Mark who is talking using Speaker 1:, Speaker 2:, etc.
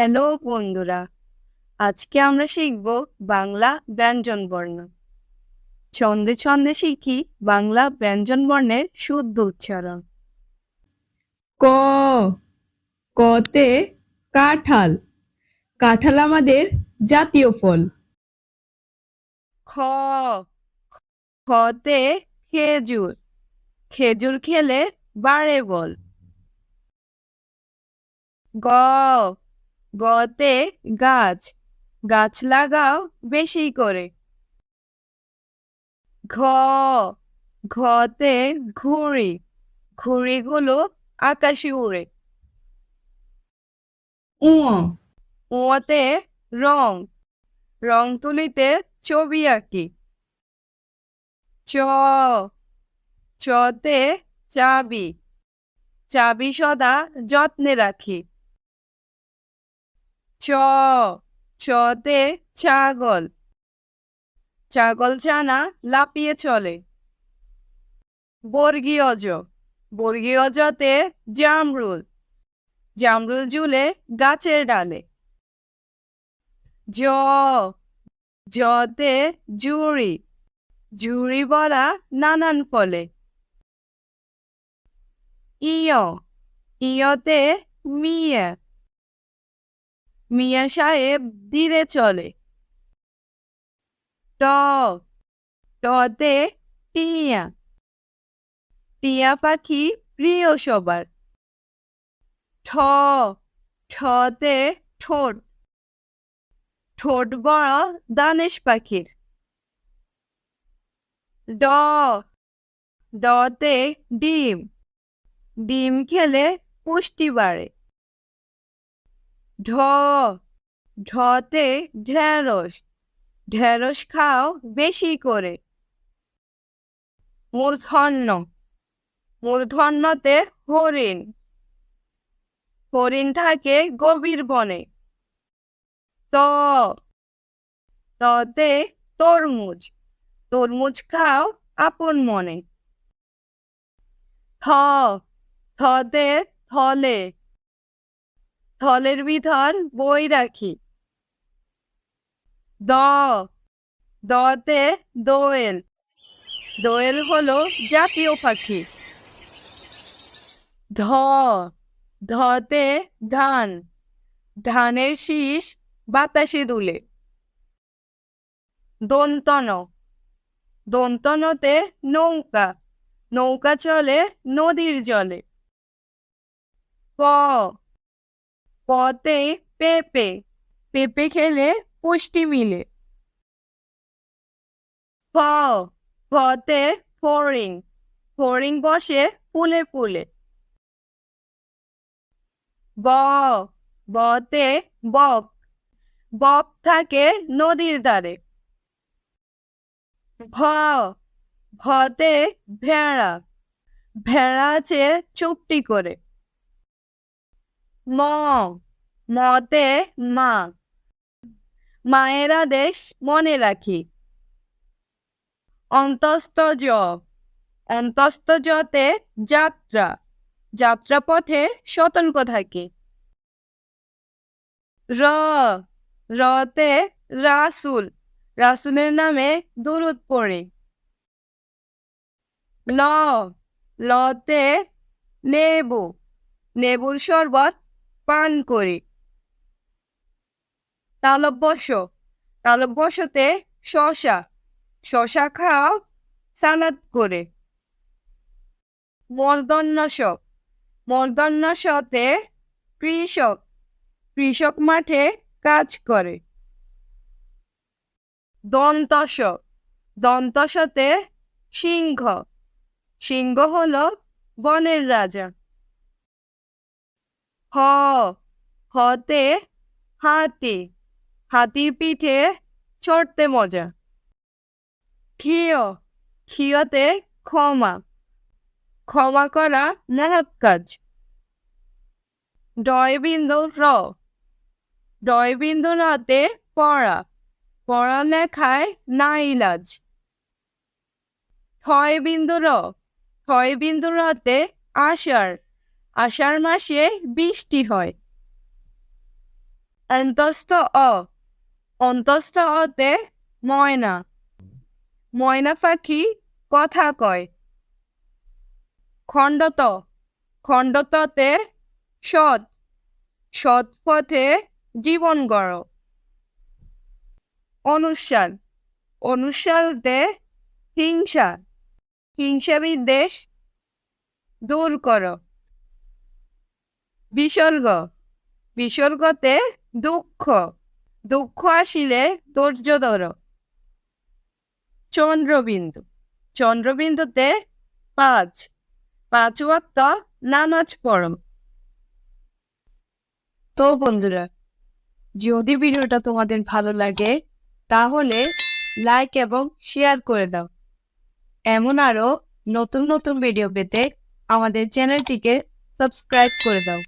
Speaker 1: Hello বন্ধুরা আজকে আমরা শিখব বাংলা ব্যঞ্জন বর্ণ। ছন্দে ছন্দে শিখি বাংলা ব্যঞ্জন বর্ণের শুদ্ধ উচ্চারণ।
Speaker 2: ক কতে কাঁঠাল। কাঁঠাল আমাদের জাতীয় ফল।
Speaker 1: খ খতে খেজুর। খেজুর খেলে বাড়ে বল। গ গতে গাছ গাছ লাগাও বেশি করে। ঘ ঘতে ঘুড়ি ঘুড়িগুলো আকাশে উড়ে।
Speaker 2: উ
Speaker 1: উঁতে রং রং তুলিতে ছবি আঁকি। চ চতে চাবি চাবি সদা যত্নে রাখি। চ চতে ছাগল। ছাগল ছানা লাপিয়ে চলে। বর্গীয় জ বর্গীয় জতে জামরুল। জামরুল জুলে গাছের ডালে। জ জতে জুড়ি। ঝুড়ি ভরা নানান ফলে। ইয়, ইয়তে মিয়া। মিয়া সাহেব ধীরে চলে। ট টতে টিয়া। টিয়া পাখি প্রিয় সবার। ঠ ঠতে ঠোঁট। ঠোঁট বড় দানেশ পাখির। ড ডতে ডিম। ডিম খেলে পুষ্টি বাড়ে। ঢ, ঢতে ঢেঁড়স ঢেঁড়স খাও বেশি করে। মূর্ধন্য, মূর্ধন্যতে হরিণ হরিণ থাকে গভীর বনে। ত, ততে তরমুজ তরমুজ খাও আপন মনে। থ, থতে থলে থলের ভিতর বই রাখি। দ, দতে দোয়েল। দোয়েল হলো জাতীয় পাখি। ধ ধতে ধান। ধানের শীষ বাতাসে দুলে। দন্তন, দন্তনতে নৌকা। নৌকা চলে নদীর জলে। প পতে পেঁপে পেঁপে খেলে পুষ্টি মিলে। ফ ফতে ফড়িং ফড়িং বসে ফুলে ফুলে। ব বতে বক বক থাকে নদীর ধারে। ভ ভতে ভেড়া ভেড়া আছে চুপটি করে। ম, মতে মা। মায়ের আদেশ মনে রাখি। অন্তস্থ জ, অন্তস্থ জতে যাত্রা। পথে সতর্ক থাকে। র, রতে রাসুল। রাসুলের নামে দুরুদ পড়ে। ল, লতে লেবু লেবুর শরবত পান করি। তালব্যস তালব্যসতে শশা শশা খাও, সালাদ করে। মর্দন্যস মর্দন্যসতে কৃষক। কৃষক মাঠে কাজ করে। দন্তস। দন্তসতে সিংহ। সিংহ হল বনের রাজা। হ, হতে, হাতি, হাতির পিঠে চড়তে মজা। ক্ষীয় ক্ষীয়তে ক্ষমা ক্ষমা করা মহৎ কাজ। ডয়বিন্দু র ডয় বিন্দু রতে পড়া পড়ালেখায় না ইলাজ। ছয় বিন্দু র ছয় বিন্দু রতে আষাঢ় আষাঢ় মাসে বৃষ্টি হয়। অন্তস্থ অ, অন্তস্থ অতে ময়না। ময়না পাখি কথা কয়। খণ্ডত, খণ্ডততে সৎ। সৎ পথে জীবন গড়। অনুসার অনুসারতে হিংসা। হিংসা বিদ্বেষ দূর কর। বিসর্গ। বিসর্গতে দুঃখ। দুঃখ আসিলে ধৈর্য ধর চন্দ্রবিন্দু। চন্দ্রবিন্দুতে পাঁচ। পাঁচ ওয়াক্ত নামাজ পড়ো। তো বন্ধুরা, যদি ভিডিওটা তোমাদের ভালো লাগে, তাহলে লাইক এবং শেয়ার করে দাও। এমন আরও নতুন নতুন ভিডিও পেতে আমাদের চ্যানেলটিকে সাবস্ক্রাইব করে দাও।